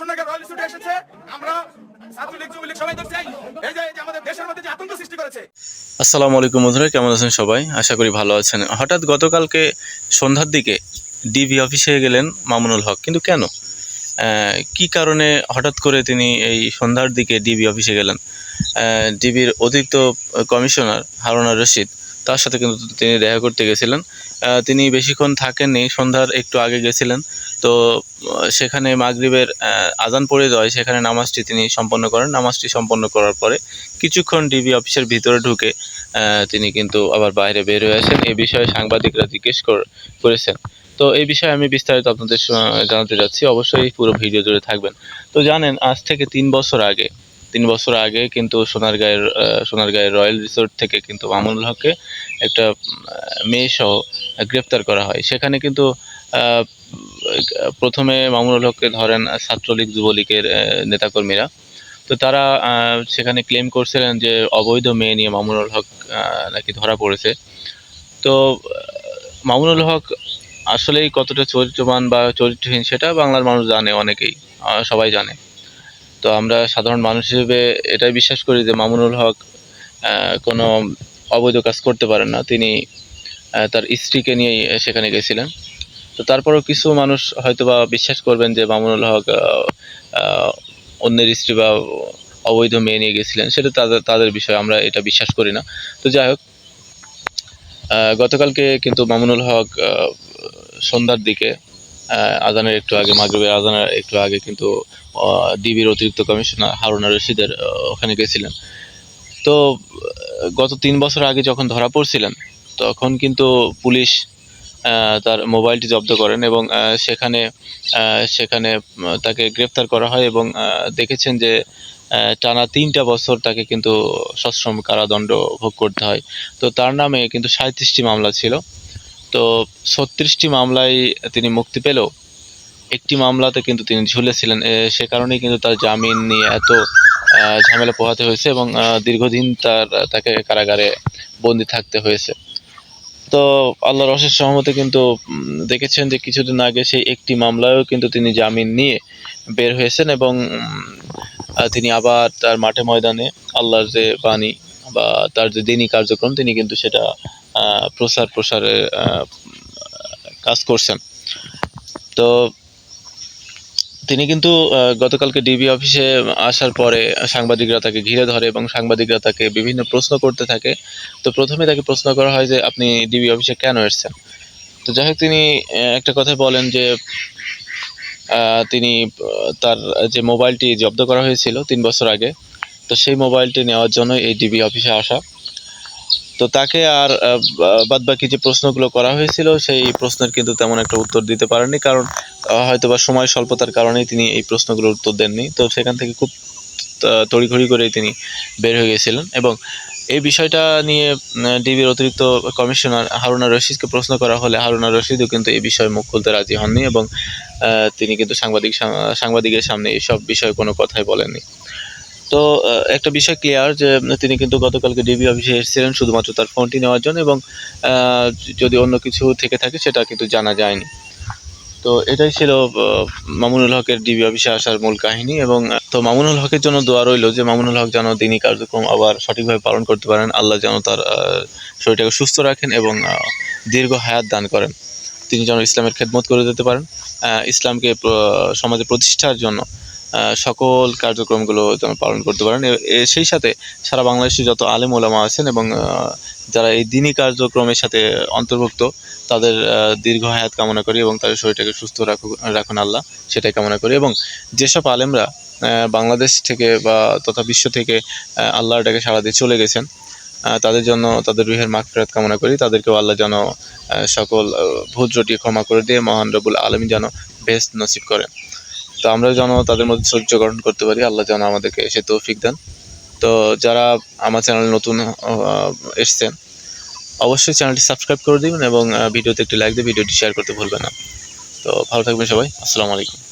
Royal এসেছে। আমরা ছাত্রলীগ, যুবলীগ সবাই এই যে এই যে আমাদের দেশের মধ্যে যে আতঙ্ক সৃষ্টি করেছে। আসসালামু আলাইকুম বন্ধুরা, কেমন আছেন সবাই? আশা করি ভালো আছেন। হঠাৎ গতকালকে সন্ধ্যার দিকে ডিবি অফিসে গেলেন মামুনুল হক। কিন্তু কেন? কি কারণে হঠাৎ করে তিনি এই সন্ধ্যার দিকে ডিবি অফিসে গেলেন? ডিবির অতিরিক্ত কমিশনার হারুনা রশিদ তার সাথে কিন্তু তিনি দেখা করতে গেছিলেন। তিনি বেশিক্ষণ থাকেননি, সন্ধ্যার একটু আগে গেছিলেন। তো সেখানে মাগরিবের আজান পড়ে যাওয়ায় সেখানে নামাজটি তিনি সম্পন্ন করেন। নামাজটি সম্পন্ন করার পরে কিছুক্ষণ ডিবি অফিসের ভিতরে ঢুকে তিনি কিন্তু আবার বাইরে বের হয়ে আসেন। এই বিষয়ে সাংবাদিকরা জিজ্ঞেস কর- করেছেন। তো এই বিষয়ে আমি বিস্তারিত আপনাদের জানাতে যাচ্ছি। অবশ্যই পুরো ভিডিও জুড়ে থাকবেন। তো, জানেন, আজ থেকে তিন বছর আগে, তিন বছর আগে কিন্তু সোনারগাঁয়ের সোনারগাঁয়ের রয়্যাল রিসোর্ট থেকে কিন্তু মামুনুল হককে একটা মেয়ে সহ গ্রেপ্তার করা হয়। সেখানে কিন্তু প্রথমে মামুনুল হককে ধরেন ছাত্রলীগ যুবলীগের নেতাকর্মীরা। তো তারা সেখানে ক্লেম করছিলেন যে অবৈধ মেয়ে নিয়ে মামুনুল হক নাকি ধরা পড়েছে। তো, মামুনুল হক আসলেই কতটা চরিত্রবান বা চরিত্রহীন সেটা বাংলার মানুষ জানে অনেকেই সবাই জানে। তো আমরা সাধারণ মানুষ হিসেবে এটাই বিশ্বাস করি যে মামুনুল হক কোনো অবৈধ কাজ করতে পারেন না। তিনি তার স্ত্রীকে নিয়েই সেখানে গেছিলেন। তো তারপরেও কিছু মানুষ হয়তোবা বিশ্বাস করবেন যে মামুনুল হক অন্যের স্ত্রী বা অবৈধ মেয়ে নিয়ে গেছিলেন। সেটা তাদের তাদের বিষয় আমরা এটা বিশ্বাস করি না। তো যাই হোক গতকালকে কিন্তু মামুনুল হক সন্ধ্যার দিকে আজানের একটু আগে, মাগরিবের আজানের একটু আগে কিন্তু ডিবির অতিরিক্ত কমিশনার হারুনা রশিদের ওখানে গেছিলেন। তো গত তিন বছর আগে যখন ধরা পড়ছিলেন, তখন কিন্তু পুলিশ তার মোবাইলটি জব্দ করেন এবং সেখানে সেখানে তাকে গ্রেফতার করা হয় এবং দেখেছেন যে টানা তিনটা বছর তাকে কিন্তু সশ্রম কারাদণ্ড ভোগ করতে হয়। তো তার নামে কিন্তু সাঁত্রিশটি মামলা ছিল। তো ছত্রিশটি মামলায় তিনি মুক্তি পেলেও, একটি মামলাতে কিন্তু তিনি ঝুলেছিলেন। সে কারণেই কিন্তু তার জামিন নিয়ে এত ঝামেলা পোহাতে হয়েছে এবং দীর্ঘদিন তার, তাকে কারাগারে বন্দি থাকতে হয়েছে। তো আল্লাহর অশেষ সহমতে কিন্তু দেখেছেন যে কিছুদিন আগে সেই একটি মামলায়ও কিন্তু তিনি জামিন নিয়ে বের হয়েছেন এবং তিনি আবার তার মাঠে ময়দানে আল্লাহর যে বাণী বা তার যে দিনী কার্যক্রম, তিনি কিন্তু সেটা প্রসার প্রসারে কাজ করছেন। তো তিনি কিন্তু গতকালকে ডিবি অফিসে আসার পরে সাংবাদিকরা তাকে ঘিরে ধরে এবং সাংবাদিকরা তাকে বিভিন্ন প্রশ্ন করতে থাকে। তো প্রথমে তাকে প্রশ্ন করা হয় যে, আপনি ডিবি অফিসে কেন এসেছেন? তো যাই হোক, তিনি একটা কথা বলেন যে তিনি তার যে মোবাইলটি জব্দ করা হয়েছিল তিন বছর আগে, তো সেই মোবাইলটি নেওয়ার জন্য এই ডিবি অফিসে আসা। তো তাকে আর বাদ বাকি যে প্রশ্নগুলো করা হয়েছিল, সেই প্রশ্নের কিন্তু তেমন একটা উত্তর দিতে পারেননি। কারণ আহ, হয়তোবা সময় স্বল্পতার কারণেই তিনি এই প্রশ্নগুলোর উত্তর দেননি। তো সেখান থেকে খুব তড়িঘড়ি করে তিনি বের হয়ে গেছিলেন এবং এই বিষয়টা নিয়ে ডিবির অতিরিক্ত কমিশনার হারুনা রশিদকে প্রশ্ন করা হলে হারুনা রশিদও কিন্তু এই বিষয়ে মুখ খুলতে রাজি হননি এবং তিনি কিন্তু সাংবাদিক সাংবাদিকের সামনে এইসব বিষয়ে কোনো কথাই বলেননি। তো একটা বিষয় ক্লিয়ার যে তিনি কিন্তু গতকালকে ডিবি অফিসে এসেছিলেন শুধুমাত্র তার ফোনটি নেওয়ার জন্য এবং যদি অন্য কিছু থেকে থাকে সেটা কিন্তু জানা যায়নি। তো এটাই ছিল মামুনুল হকের ডিবি অফিসে আসার মূল কাহিনী এবং তো মামুনুল হকের জন্য দোয়া রইল যে মামুনুল হক যেন তিনি কার্যক্রম আবার সঠিকভাবে পালন করতে পারেন। আল্লাহ যেন তার শরীরটাকে সুস্থ রাখেন এবং দীর্ঘ হায়াত দান করেন। তিনি যেন ইসলামের খেদমত করে দিতে পারেন। ইসলামকে সমাজে প্রতিষ্ঠার জন্য সকল কার্যক্রমগুলো যেন পালন করতে পারেন। সেই সাথে সারা বাংলাদেশে যত আলেম ওলামা আছেন এবং যারা এই দিনই কার্যক্রমের সাথে অন্তর্ভুক্ত, তাদের দীর্ঘ হায়াত কামনা করি এবং তাদের শরীরটাকে সুস্থ রাখুক, রাখুন আল্লাহ, সেটাই কামনা করি। এবং যেসব আলেমরা বাংলাদেশ থেকে বা তথা বিশ্ব থেকে ডাকে সাড়া দিয়ে চলে গেছেন তাদের জন্য তাদের রুহের মাগফিরাত কামনা করি। তাদেরকেও আল্লাহ যেন সকল ভুল ত্রুটি ক্ষমা করে দিয়ে মহান রবুল আলমী যেন বেস্ট নসিব করেন। তো আমরা যেন তাদের মধ্যে সহ্য গ্রহণ করতে পারি। আল্লাহ যেন আমাদেরকে সে তৌফিক দেন। তো যারা আমার চ্যানেল নতুন এসছেন, অবশ্যই চ্যানেলটি সাবস্ক্রাইব করে দিবেন এবং ভিডিওতে একটি লাইক দিয়ে ভিডিওটি শেয়ার করতে ভুলবেন না। তো ভালো থাকবেন সবাই। আসসালামু আলাইকুম।